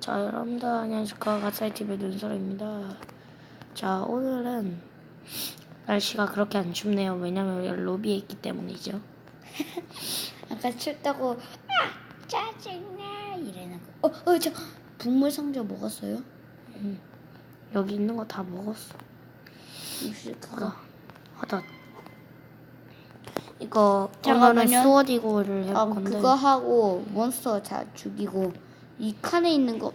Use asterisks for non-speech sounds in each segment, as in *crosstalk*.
자 여러분들 안녕하십니까. 가사이TV의 눈설입니다. 자 오늘은 날씨가 그렇게 안 춥네요. 왜냐면 여기 로비에 있기 때문이죠. *laughs* 아까 춥다고 아 짜증나 이래놓고. 어어 저 북물 상자 먹었어요? 여기 있는 거 다 먹었어. 무슨 그거? 그거 하다. 이거 잠깐만요. 이거를 해볼 아 건데. 그거 하고 몬스터 다 죽이고 이 칸에 있는 거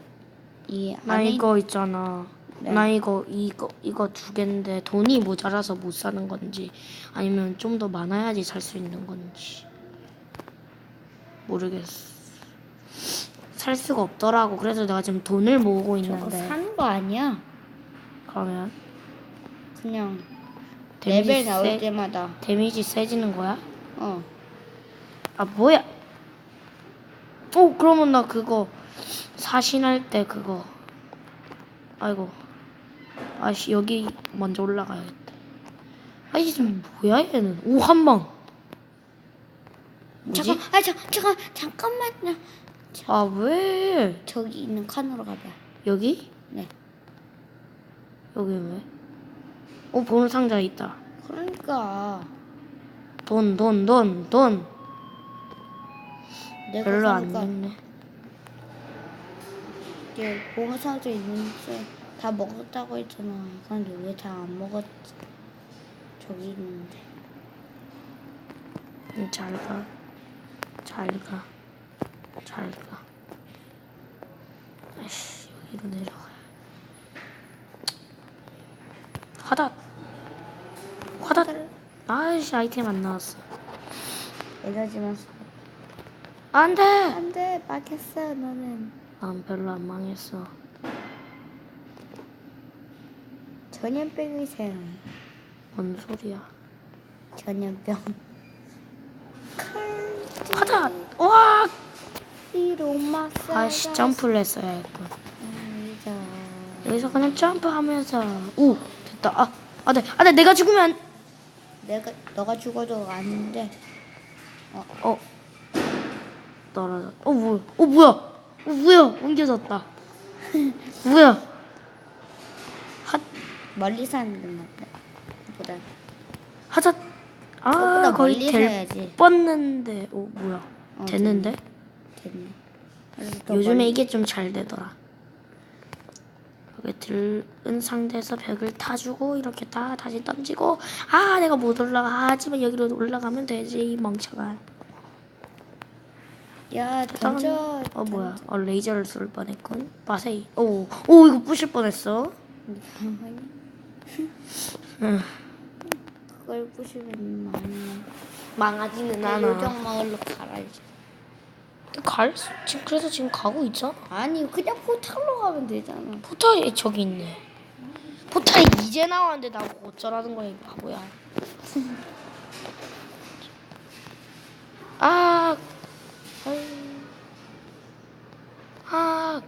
이 나 안에 이거 있잖아 네. 나 이거 이거 이거 두 개인데 돈이 모자라서 못 사는 건지 아니면 좀 더 많아야지 살 수 있는 건지 모르겠어 살 수가 없더라고 그래서 내가 지금 돈을 모으고 저거 있는데 사는 거 아니야? 그러면 그냥 레벨 나올 세- 때마다 데미지 세지는 거야? 어 아 뭐야? 어 그러면 나 그거 사신할 때 그거. 아이고. 아씨 여기 먼저 올라가야겠다. 아이 지금 뭐야 얘는? 오 한방. 뭐지? 잠깐 아 잠, 잠깐 잠깐만요 아 왜? 저기 있는 칸으로 가봐 여기? 네. 여기 왜? 어 보물 상자 있다. 그러니까. 돈 돈 돈 돈 내가 별로 안 됐네 이게 봉사도 있는데 다 먹었다고 했잖아. 그런데 왜 다 안 먹었지? 저기 있는데. 응, 잘 가. 잘 가. 잘 가. 아이씨, 여기로 내려가. 화닷. 화닷. 아이씨, 아이템 안 나왔어. 에너지만 안 돼! 안돼 막혔어 너는 난 별로 안 망했어. 전염병이세요. 뭔 소리야. 전염병. 화닷! 와! 이 로마사. 아이씨, 점프를 했어야 했군. 자. 여기서 그냥 점프하면서. 오! 됐다. 아, 아, 네. 아, 네. 내가 죽으면. 안- 내가 너가 죽어도 아닌데. 어. 떨어졌. 어 뭐야? 어 뭐야? 어 뭐야? 옮겨졌다. *laughs* 뭐야? 핫 멀리서 하는 게 낫다. 보다. 하자. 아 그거보다 거의 멀리서 될 해야지. 뻔는데. 어 뭐야? 어, 됐는데? 됐네. 그래서 더 요즘에 멀리- 이게 좀 잘 되더라. 이렇게 들은 상태에서 벽을 타주고 이렇게 다 다시 던지고 아 내가 못 올라가 하지만 여기로 올라가면 되지 이 멍청아. 야 던져. 어 뭐야? 어 레이저를 쏠 뻔했군. 마세이. 오, 오 이거 부실 뻔했어. 응. 그걸 부시면 많이. 망하지는 나 않아. 요정 마을로 가라야지. 갈 수, 지금 그래서 지금 가고 있잖아. 아니 그냥 포탈로 가면 되잖아. 포탈이 저기 있네. 포탈이 이제 나왔는데 나보고 어쩌라는 거야 이 바보야. *laughs* 아, 아,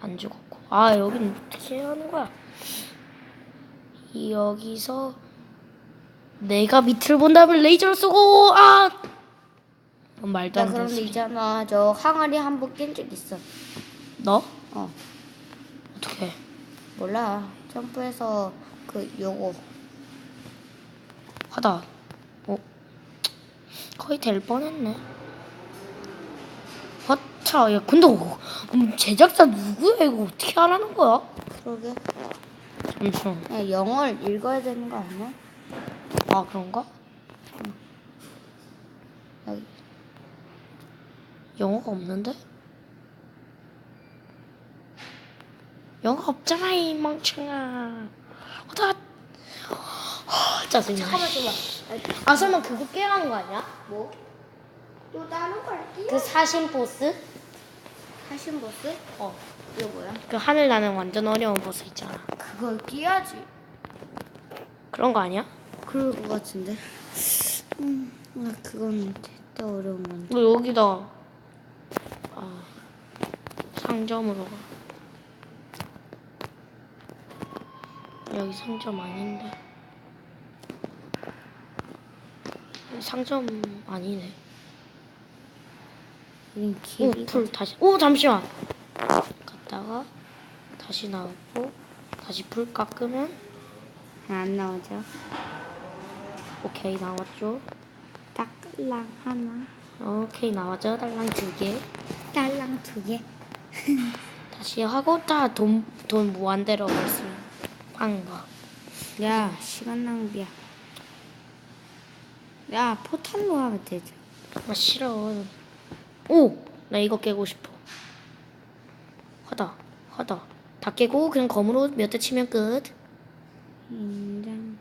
안 죽었고. 아 여긴 어떻게 하는 거야? 여기서 내가 밑을 본다면 레이저를 쏘고 아 말도 나 안 그런데 되지. 있잖아 저 항아리 한 번 깬 적 있어. 너 어 어떻게? 몰라 점프해서 그 요거 하다. 어? 거의 될 뻔했네. 허차, 야, 근데 어, 음, 제작자 누구야? 이거 어떻게 하라는 거야? 그러게. 잠시만. 그냥 영어를 읽어야 되는 거 아니야? 아, 그런가? 여기. 영어가 없는데? 영어가 없잖아, 이 멍청아. 허다. 허, 짜증나. 잠깐만 줘봐. 아, 설마 그거 깨라는 거 아니야? 뭐? 또 다른 걸 끼? 그 사신 보스? 하신 보스? 어. 이거 뭐야? 그 하늘 나는 완전 어려운 보스 있잖아. 그걸 끼야지. 그런 거 아니야? 그럴 것 같은데. 음, 나 그건 진짜 어려운 건데. 너 여기다 아, 상점으로 가. 여기 상점 아닌데. 상점 아니네. 오. 풀 다시. 오, 잠시만. 갔다가 다시 나오고 다시 불 깎으면 안 나오죠? 오케이 나왔죠. 딸랑 하나, 오케이 나왔죠. 달랑 두 개. 딸랑 두 개. *laughs* 다시 하고 다 돈 돈 무한대로 벌수 있는 방법. 야, 시간 낭비야. 야, 포탄로 하면 되죠. 아 싫어. 오! 나 이거 깨고 싶어. 하다. 하다. 다 깨고 그냥 검으로 몇 대 치면 끝. 인장.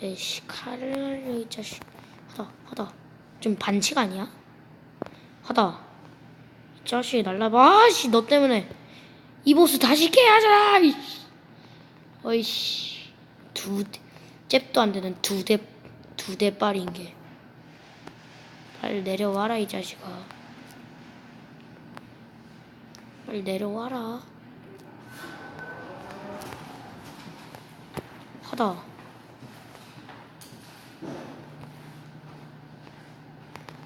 에이씨 칼을 이 자식. 하다. 하다. 좀 반칙 아니야? 하다. 이 자식 날라봐. 아씨 너 때문에 이 보스 다시 깨야 하잖아. 이씨. 어이씨. 두 대. 잽도 안 되는 두 대. 두 대 빨인 게. 빨리 내려와라 이 자식아. 빨리 내려와라. 하다.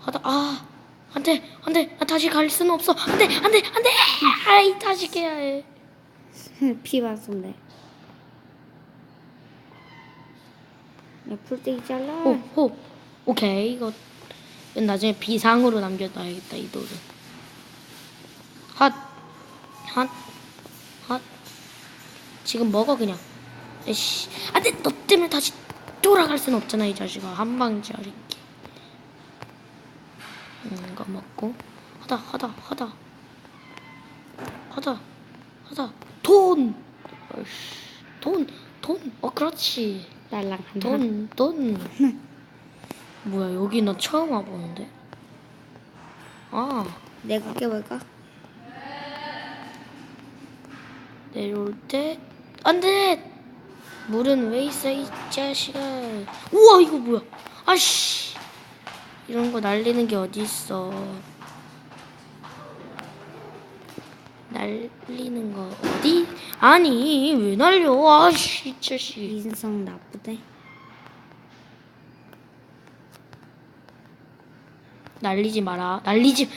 하다. 아, 안 돼, 안 돼. 나 다시 갈 수는 없어. 안 돼, 안 돼, 안 돼. 아이, 다시 깨야 해. *laughs* 피가 쏜대. 야, 풀떼기 잘라. 오, 오. 오케이. 이거 나중에 비상으로 남겨놔야겠다, 이 돌은. 핫. 핫. 핫. 지금 먹어, 그냥. 에이씨. 안 돼, 너 때문에 다시 돌아갈 순 없잖아, 이 자식아. 한방지어릴게. 음, 이거 먹고. 하다, 하다, 하다. 하다, 하다. 돈! 돈, 돈. 어, 그렇지. 하나. 돈, 돈. 뭐야, 여기 나 처음 와보는데? 아, 내가 깨볼까? 내려올 때, 안 돼! 물은 왜 있어, 이 자식아. 우와, 이거 뭐야. 아씨. 이런 거 날리는 게 어디 있어. 날리는 거 어디? 아니, 왜 날려? 아씨, 이 자식. 인성 나쁘대. 날리지 마라. 날리지.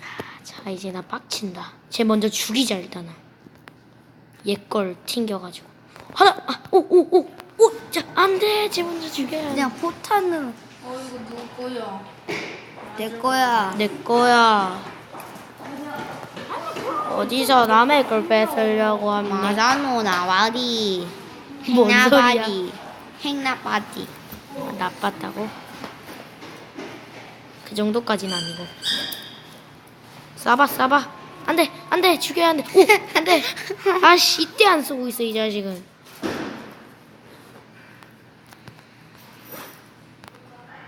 아, 자 이제 나 빡친다. 쟤 먼저 죽이자 일단은. 얘걸 튕겨가지고. 하나, 아, 오, 오, 오, 오, 자 안돼. 쟤 먼저 죽여야. 돼. 그냥 포탄으로. 어 이거 누구 거야? 내 거야. 내 거야. 어디서 남의 걸 뺏으려고 하면 마자노 나와리. 뭔 소리야? 행나바리. 행나바디. 아, 나빴다고? 그 정도까지는 아니고. 쏴봐, 쏴봐. 안 돼, 안 돼, 죽여야 안 돼. 오, 안 돼. 아씨, 이때 안 쏘고 있어, 이 자식은.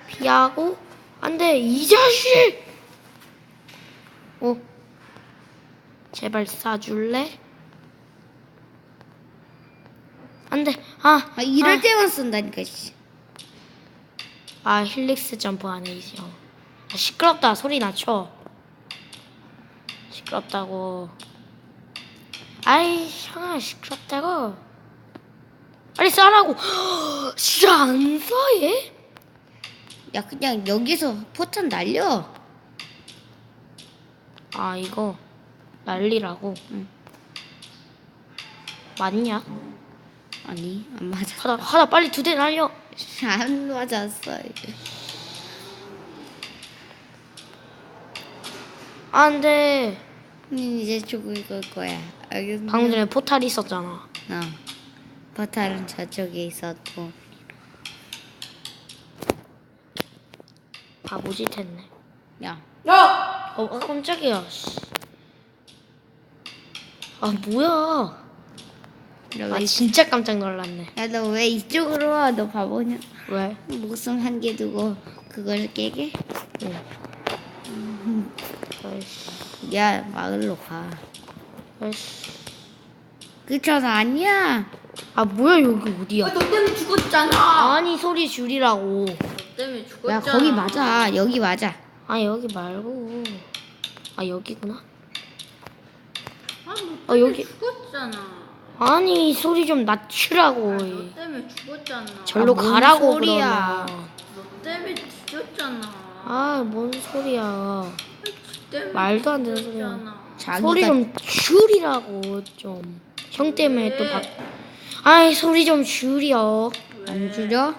피하고, 안 돼, 이 자식! 오. 제발 쏴줄래? 안 돼, 아. 아, 이럴 아. 때만 쏜다니까, 씨. 아 힐릭스 점프 안해 이제 어. 아, 시끄럽다 소리 낮춰 시끄럽다고 아이 형아 시끄럽다고 빨리 쏴라고 *gasps* 진짜 안쏴 얘? 야, 그냥 여기서 포탄 날려. 아 이거 난리라고 응. 맞냐? 아니, 안 맞아. 하다 하다 빨리 두 대 날려 *laughs* 안 맞았어. 안돼 음, 이제 죽을 걸 거야. 알겠어? 방금 전에 포탈이 있었잖아 어. 포탈은 저쪽에 있었고. 바보짓 했네 야, 야! 어 아, 깜짝이야 씨. 아 뭐야 너 아 왜, 진짜 깜짝 놀랐네. 야, 너 왜 이쪽으로 와? 너 바보냐? 왜? 목숨 한 개 두고 그걸 깨게? 응. 아이씨, 야, 마을로 가. 아이씨. 그쳐서 아니야. 아 뭐야 여기 어디야? 아, 너 때문에 죽었잖아. 아니 소리 줄이라고. 너 때문에 죽었잖아. 야, 거기 맞아. 여기 맞아. 아 여기 말고. 아 여기구나. 아, 너 때문에 아, 여기- 죽었잖아. 아니 소리 좀 낮추라고. 너 때문에 죽었잖아. 절로 아, 뭔 가라고 소리야. 그러면. 너 때문에 죽었잖아. 아 뭔 소리야. 말도 안 되는 소리야. 소리 좀 줄이라고 좀. 형 때문에 또 바... 아이 소리 좀 줄여. 안 줄여?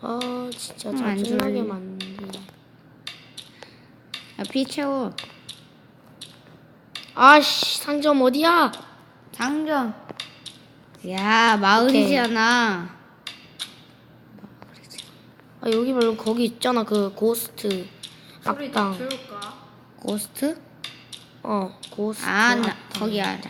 아 진짜 응, 안 짜증나게 줄여. 만드네. 야, 피 채워. 아씨 상점 어디야? 상점. 야, 마을이잖아. 아 여기 말고 거기 있잖아 그 고스트 소리 다 악당. 줄까? 고스트? 어 고스트. 아, 나. 거기 알아.